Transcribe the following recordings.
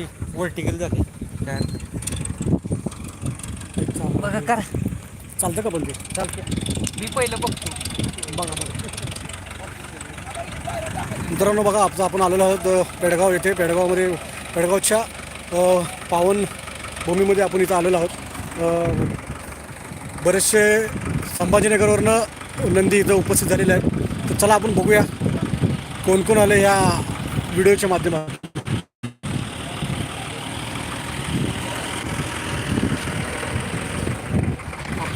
अशी वर्टिकल जाते. काय? बघा करा. चालतं का पण ते चालते मी पहिलं बघतो. बघा बघा. मित्रांनो बघा आता आपण आलेलो आहोत पेडगाव येथे. पेडगावमध्ये पेडगावच्या पावन भूमीमध्ये आपण इथं आलेलो आहोत. बरेचसे संभाजीनगरवरनं नंदी इथं उपस्थित झालेले आहेत. तर चला आपण बघूया कोण कोण आले या व्हिडिओच्या माध्यमातून आपल्याला नाव कसं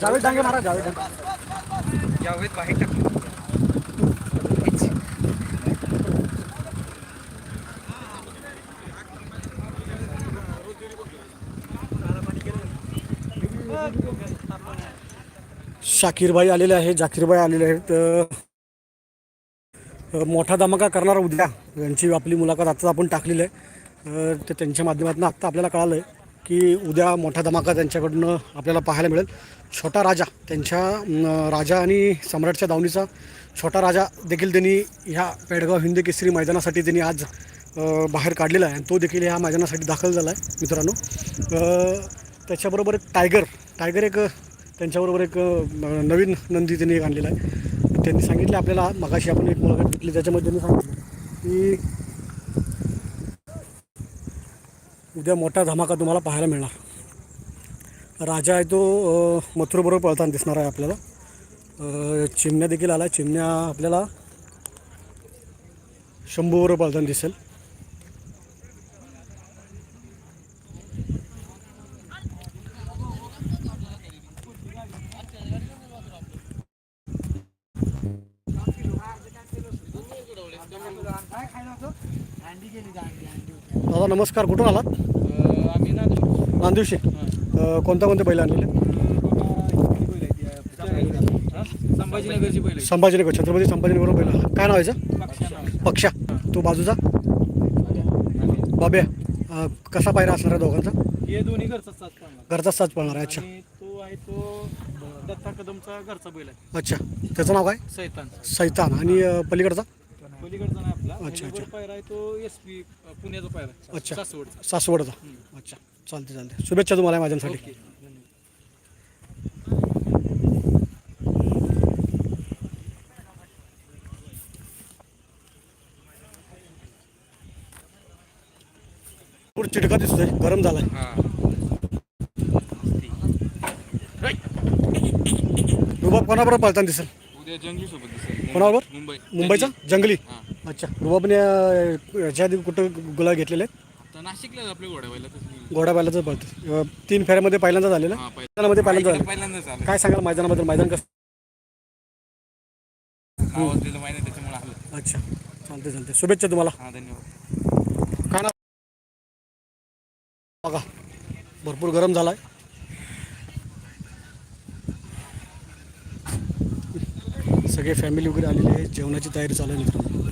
जावेद डांगे महाराज जावेद डांगे. जावेद बाहेर शाकीरबाई आलेले आहेत जाकीरबाई आलेले आहेत. मोठा धमाका करणार उद्या. यांची आपली मुलाखत आता आपण टाकलेली आहे. तर त्यांच्या माध्यमातून आत्ता आपल्याला कळालं आहे की उद्या मोठा धमाका त्यांच्याकडनं आपल्याला पाहायला मिळेल. छोटा राजा त्यांच्या राजा आणि सम्राटच्या दावणीचा छोटा राजा देखील त्यांनी ह्या पेडगाव हिंद केसरी मैदानासाठी त्यांनी आज बाहेर काढलेला आहे. आणि तो देखील ह्या मैदानासाठी दाखल झाला आहे मित्रांनो. त्याच्याबरोबर एक टायगर टायगर एक त्यांच्याबरोबर एक नवीन नंदी त्यांनी एक आणलेला आहे. त्यांनी सांगितलं आपल्याला मगाशी आपण एक मुलाखत घेतली त्याच्यामध्ये त्यांनी सांगितलं की उद्या मोठा धमाका तुम्हाला पाहायला मिळणार. राजा आहे तो मथुरबरोबर पळताना दिसणार आहे आपल्याला. चिमण्या देखील आला चिमण्या आपल्याला शंभूबरोबर पळताना दिसेल. नमस्कार कुठून आलात? आम्ही नांदिवशी कोणत्या कोणत्या बैल आणलेले? संभाजीनगरची संभाजीनगर छत्रपती संभाजीनगर बैल काय नाव याचं? पक्षा. तो बाजूचा? बाब्या अ, कसा पायरा असणार आहे दोघांचा? हे दोन्ही घरचा साथ पाळणार. घरचा साच पळणार आहे अच्छा आणि तो आहे तो दत्ता कदमचा घरचा बैल आहे. अच्छा. त्याचं नाव काय? सैतान. सैतान. आणि अ, पलीकडचा? पलीकडचा ना आपला. अच्छा, आणि वर पायरा आहे तो एस पी पुण्याचा पायरा आहे. अच्छा. सासवडचा. सासवडचा. अच्छा. चालते चालते शुभेच्छा तुम्हाला माझ्यासाठी ओके. धन्यवाद. चिटका दिसतोय. गरम झालाय. रुबाब कोणाबरोबर पळताना दिसेल? उद्या जंगली सोबत दिसेल. कोणाबरोबर? मुंबई. मुंबईचा? जंगली. हा. अच्छा. रुबाबने अ, याच्या आधी कुठं गुलाब घेतलेले? आहेत आता नाशिकला आपल्या घोडा अ, तीन फेऱ्यामध्ये पहिल्यांदा झालेलं? हा मैदानामध्ये पहिल्यांदा झालं पहिल्यांदाच आलं काय सांगाल मैदानाबद्दल? मैदान कसं? आवाज दिला माहिती त्याच्यामुळे आलं. अच्छा. चालते चालते शुभेच्छा तुम्हाला. हा धन्यवाद. काय ना बघा. भरपूर गरम झालाय. सगळे फॅमिली वगैरे आलेले आहे जेवणाची तयारी चालू आहे मित्रांनो.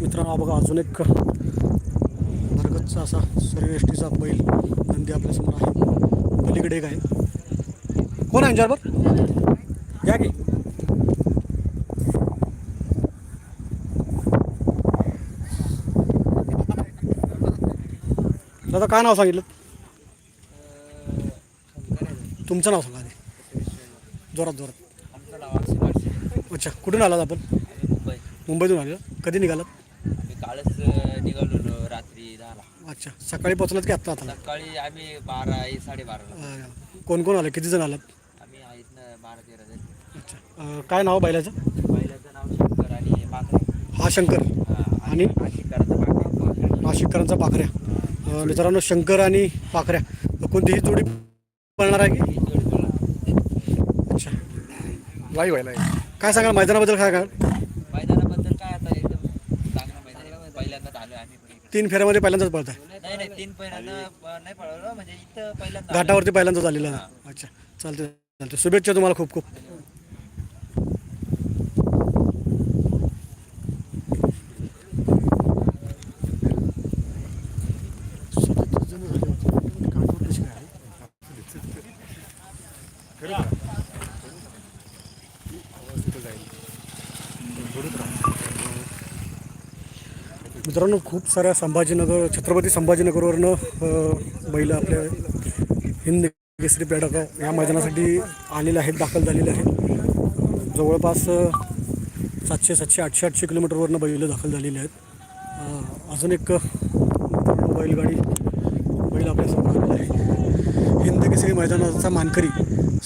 मित्रांनो बघा अजून एक भरगतचा असा सर्वएष्टीचा बैल नंदी आपल्यासमोर आहे. पलीकडे एक आहे. कोण आहे यांच्याबरोबर घ्या की. दादा काय नाव सांगितलं? तुमचं नाव सांगा आधी. जोरात जोरात. अच्छा कुठून आलात आपण? मुंबई. मुंबईतून आलेला. कधी निघालात? कालच निघालो रात्री दहाला. अच्छा सकाळी पोचलात की आत्ता आता सकाळी आम्ही बारा साडेबाराला. अं, कोण कोण आलं? किती जण आलात? आम्ही आहेत ना बारा तेरा जण. अच्छा. अं, काय नाव बैलाचं पहिल्याचं नाव शंकर आणि पाखरे हा शंकर. हा, आणि? नाशिककरांचा पाखरे नाशिककरांचा पाखऱ्या अं, मित्रांनो शंकर आणि पाखऱ्या कोणतीही जोडी पळणार आहे की? अच्छा. वाई व्हायला काय सांगाल? मैदानाबद्दल काय सांगाल मैदानाबद्दल काय आता एकदम चांगलं मैदान आहे. पहिल्यांदाच आलो आम्ही पण इकडे तीन फेऱ्यामध्ये पहिल्यांदाच पळत आहे नाही नाही तीन पहिल्यांदा अं, नाही पळवलं म्हणजे इथं पहिल्यांदा घाटावरती पहिल्यांदा झालेला. आहे अच्छा. चालते चालते शुभेच्छा तुम्हाला खूप खूप. खूप साऱ्या संभाजीनगर छत्रपती संभाजीनगरवरनं महिला आपल्या हिंद केसरी पेडगाव या मैदानासाठी आलेले आहेत दाखल झालेले आहेत. जवळपास सातशे सातशे आठशे आठशे किलोमीटरवरनं बैल दाखल झालेले आहेत. अजून एक बैलगाडी बैल आपल्यासमोर आलेला आहे. हिंद केसरी मैदानाचा मानकरी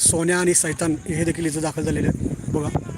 सोन्या आणि सैतान हे देखील इथं दाखल झालेले आहेत. बघा.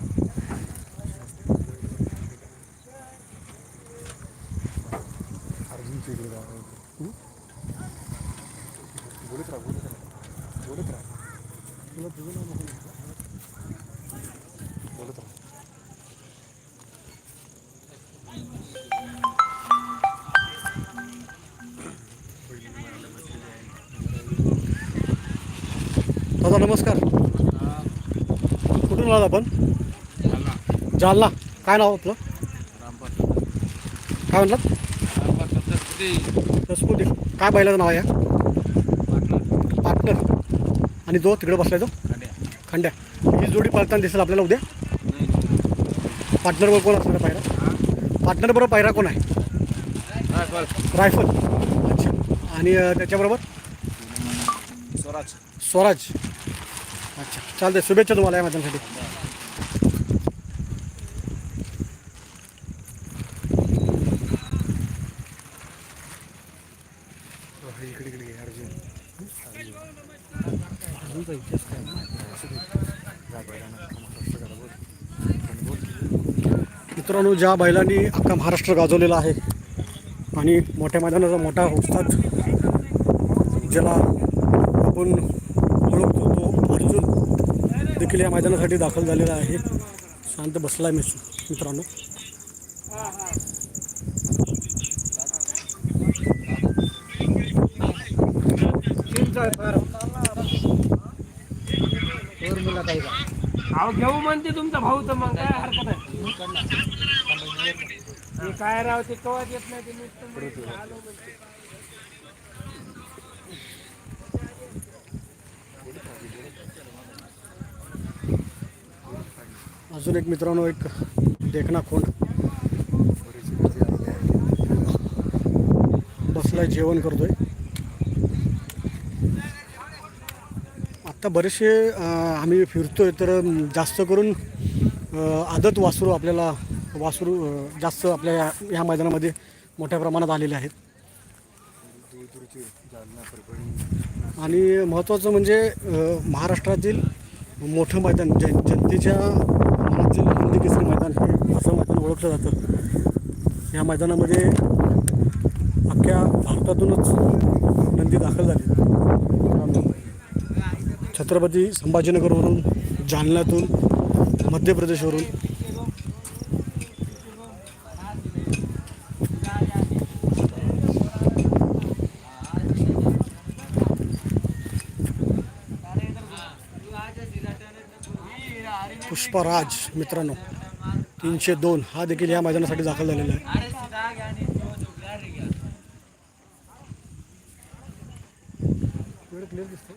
कुठून आपण. जालना. काय नाव आपलं? काय म्हणलात रसपुती काय बैलाचं नाव आहे या? पार्टनर आणि तो तिकडे बसलाय तो? खंड्या. ही जोडी पळताना दिसेल आपल्याला उद्या? पार्टनर बरोबर कोण असणार पायरा? पार्टनर बरोबर पायरा कोण आहे? रायफल. अच्छा. आणि त्याच्याबरोबर? स्वराज. स्वराज. अच्छा. चालते शुभेच्छा तुम्हाला या मैदानासाठी मित्रांनो ज्या बैलांनी अख्खा महाराष्ट्र गाजवलेला आहे आणि मोठ्या मैदानाचा मोठा उत्साह ज्याला आपण ओळखतो देखील या मैदानासाठी दाखल झालेला आहे. शांत बसला आहे मित्रांनो. अहो घेऊ म्हणते तुमचा भाऊ तर मग काय हरकत आहे? काय राव ते कवच येत नाही ते नुसतं आलो म्हणते. अजून एक मित्रांनो एक देखना खोंड. बसलाय जेवण करतोय. आत्ता बरेचसे आम्ही फिरतोय तर जास्त करून आदत वासरू आपल्याला वासरू जास्त आपल्या या ह्या मैदानामध्ये मोठ्या प्रमाणात आलेले आहेत. आणि महत्त्वाचं म्हणजे महाराष्ट्रातील मोठं मैदान जन जनतेच्या मनातील हिंदी केसरी मैदान हे असं मैदान ओळखलं जातं. या मैदानामध्ये अख्ख्या भारतातूनच नंदी दाखल झाली. छत्रपती संभाजीनगरवरून जालन्यातून मध्य प्रदेशवरून पुष्पराज मित्रांनो. तीनशे दोन. हा देखील या मैदानासाठी दाखल झालेला आहे. क्लिअर दिसतो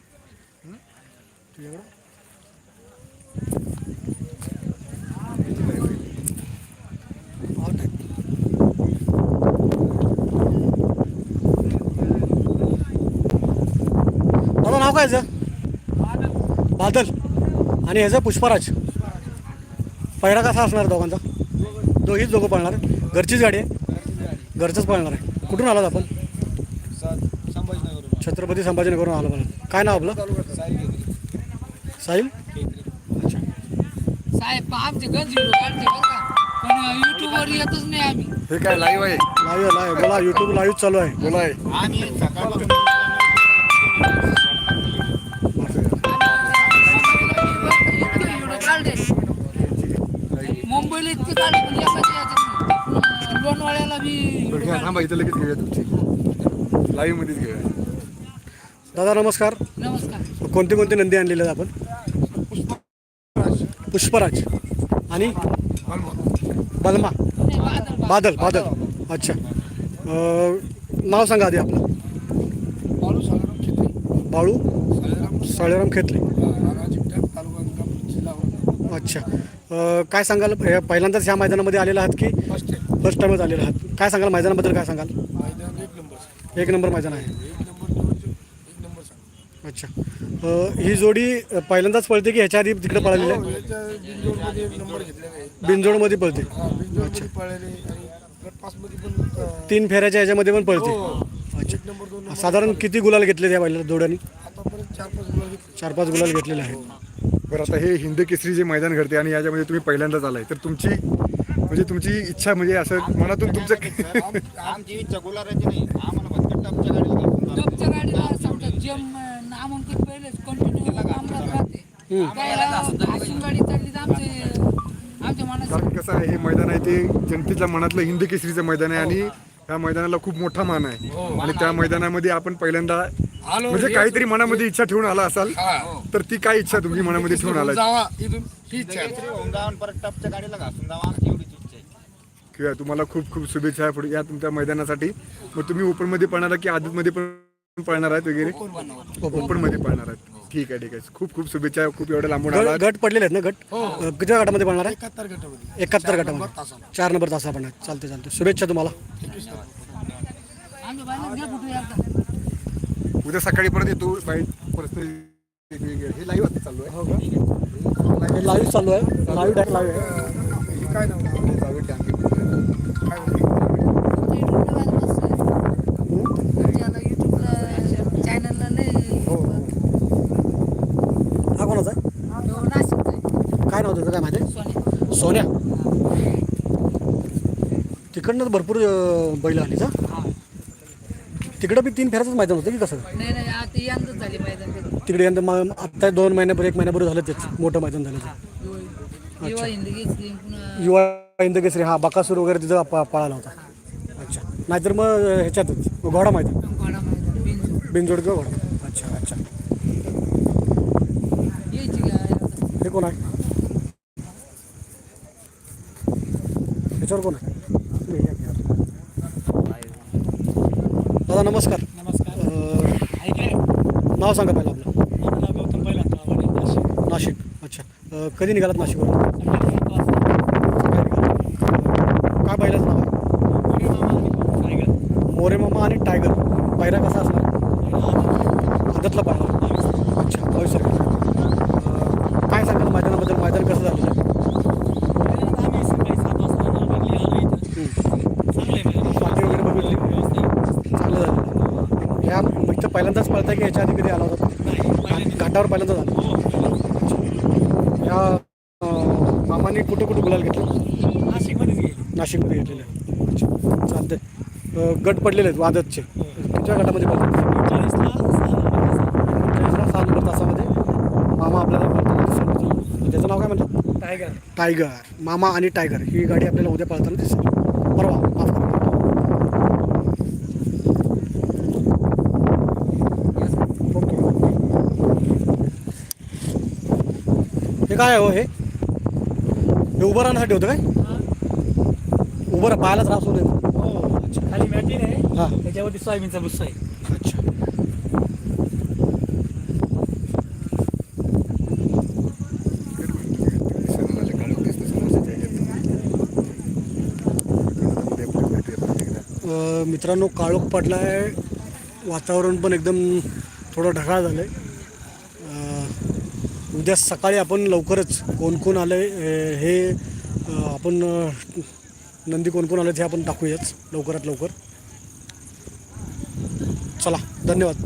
नाव काय याचं? बादल. आणि ह्याचं पुष्पराज. पहिला कसा असणार दोघांचा? दोघीच दोघं पळणार. घरचीच गाडी आहे. घरचंच पळणार आहे. कुठून आलात आपण? छत्रपती संभाजीनगरवरून आलो मला काय नाव आपलं? साहिल? अच्छा. साहेब आमचे गंज पण युट्यूबवर येतच नाही आम्ही. हे काय लाईव्ह आहे? लाईव्ह लाईव्ह बोला यूट्यूब लाईव्ह चालू आहे. बोला. आहे आम्ही घ्या, थांबा इथं लगेच घेऊया तुमची. लाईव्ह मध्येच घेऊया. दादा नमस्कार. नमस्कार. कोणते कोणते नंदी आणलेले आहेत आपण? पुष्पराज. आणि? बलमा नाही, बादल, बादल. बादल अच्छा. अं, नाव सांगा आधी आपलं. बाळू सागरराव खेत्री बाळू? साळेराम साळेराम खेतले. राणा चिकटा तालुका अंगापूर जिल्हा औरंगाबाद अच्छा. अं, काय सांगाल? हे पहिल्यांदाच ह्या मैदानामध्ये आलेला आहात की फर्स्ट फर्स्ट टाइमच आलेला आहात. काय सांगाल? मैदानाबद्दल काय सांगाल? मैदान एक नंबर एक नंबर मैदान आहे. एक नंबर दोन एक नंबर सांग. अच्छा. अं, ही जोडी पहिल्यांदाच पळते की ह्याच्या आधी तिकडे पळालेली आहे? याच्या बिंजोडमध्ये एक नंबर घेतलेला आहे. बिनजोडमध्ये पळते. हा बिंजोडमध्ये पळाले आणि गट पासमध्ये पण अं, तीन फेऱ्याच्या ह्याच्यामध्ये पण पळते. एक नंबर दोन नंबर साधारण किती गुलाल घेतले त्या बैला जोड्यानी? आतापर्यंत चार पाच गुलाल घेतले चार पाच गुलाल घेतलेले आहेत. बरं आता हे हिंद केसरी जे मैदान घडते आणि याच्यामध्ये तुम्ही पहिल्यांदाच आलाय तर तुमची म्हणजे तुमची इच्छा म्हणजे असं मनातून तुमचं आमची इच्छा गुलाराची नाही. आम्हाला फक्त टपच्या गाडीला. टपच्या गाडीला समजा जेम नामांकित पहिलेच कंटिन्यू राहते. त्याला गाडी चढली तर आमचे आमच्या कारण कसं आहे हे मैदान आहे ते जनतेच्या मनातलं हिंद केसरीचं मैदान आहे आणि ह्या मैदानाला खूप मोठा मान आहे. आणि त्या मैदानामध्ये आपण पहिल्यांदा आलो. म्हणजे काहीतरी मनामध्ये इच्छा ठेवून आला असाल हा. तर ती काय इच्छा तुम्ही मनामध्ये ठेवून आलाय जावा इथून ही इच्छा आहे. काहीतरी होऊन जावं आणि परत टपच्या गाडीला घासून जावं आमची एवढीच इच्छा आहे किंवा तुम्हाला खूप खूप शुभेच्छा आहे पुढे या तुमच्या मैदानासाठी. मग तुम्ही ओपनमध्ये पळणार की आदत मध्ये पण पळणार आहेत वगैरे? ओपनमध्ये पळणार आहेत. ठीक आहे ठीक आहे. खूप खूप शुभेच्छा. खूप एवढ्या लांबून आला गट पडलेले आहेत ना गट अं, किती गटामध्ये पळणार आहे? एकाहत्तर गटामध्ये. एकाहत्तर चार नंबर गटामध्ये तासाला. चार नंबर तासा पण आहे चालते चालते शुभेच्छा तुम्हाला उद्या सकाळी परत येतो. बाईक पर्सनल हे लाईव्ह आता चालू आहे. हे लाईव्ह चालू आहे. लाईव्ह डायरेक्ट लाईव्ह आहे. हे काय नाव? हा कोणाचा. काय नाव त्याचं काय माहिती सोने सोन्या तिकडनं भरपूर बैल आली का तिकडं बी तीन फेऱ्याचंच मैदान होतं की कसं आता. तिकडे यंदा मग आत्ता दोन महिन्यापूर्वी एक महिन्यापूर्वी झालं तेच मोठं मैदान झालं युवा- इंदकेसरी हा बकासूर वगैरे तिथं प- पळाला होता. अच्छा. नाहीतर मग ह्याच्यातच घोडा मैदान. बिनजोड. बिनजोड किंवा घोडा? अच्छा अच्छा. यायची? हे कोण आहे? ह्याच्यावर कोण आहे? तुम्ही या की. दादा नमस्कार. नमस्कार. अं, नाव सांगा पहिलं आपलं. माझं नाव गौतम पहिल्यांदा आव्हाड नाशिक. अच्छा. अं, कधी निघालात नाशिकवरून संध्याकाळी पाच काय बैलाचं नाव आहे मोरे मामा आणि टायगर मोरे मामा आणि टायगर पायरा कसा असणार? आदतला पायरा. अच्छा बावीस तारखेला काय सांगाल मैदानाबद्दल? मैदान कसं झालं. पहिल्यांदाच पळताय की याच्या आधी कधी आला होता? घाटावर पहिल्यांदा झालं. अं, मामाने कुठं कुठं गुलाल घेतलं? नाशिकमध्येच गेली. नाशिकमध्ये घेतलेले आहे. चालतंय. गट पडलेले आहेत वादतचे. किती गटामध्ये पडले चाळीसला सहा नंबर तासामध्ये मामा आपल्याला दिसेल. त्याचं नाव काय म्हणतात टायगर. टायगर. मामा आणि टायगर. ही गाडी आपल्याला उद्या पळताना दिसेल. परवा. माफ करा. हे काय हो हे? हे उभं राहण्यासाठी होतं काय? उभं राहा पायाला त्रास होतो हो अच्छा खाली मॅटिन आहे. हां. त्याच्यावरती सोयाबीनचा भुस्सा आहे. अच्छा. अ, मित्रांनो काळोख पडला आहे वातावरण पण एकदम थोडं ढगाळ झालं आहे उद्या सकाळी आपण लवकरच कोण कोण आलं आहे हे अ, आपण अ, नंदी कोण कोण आले हे आपण दाखवूयाच लवकरात लवकर. चला धन्यवाद.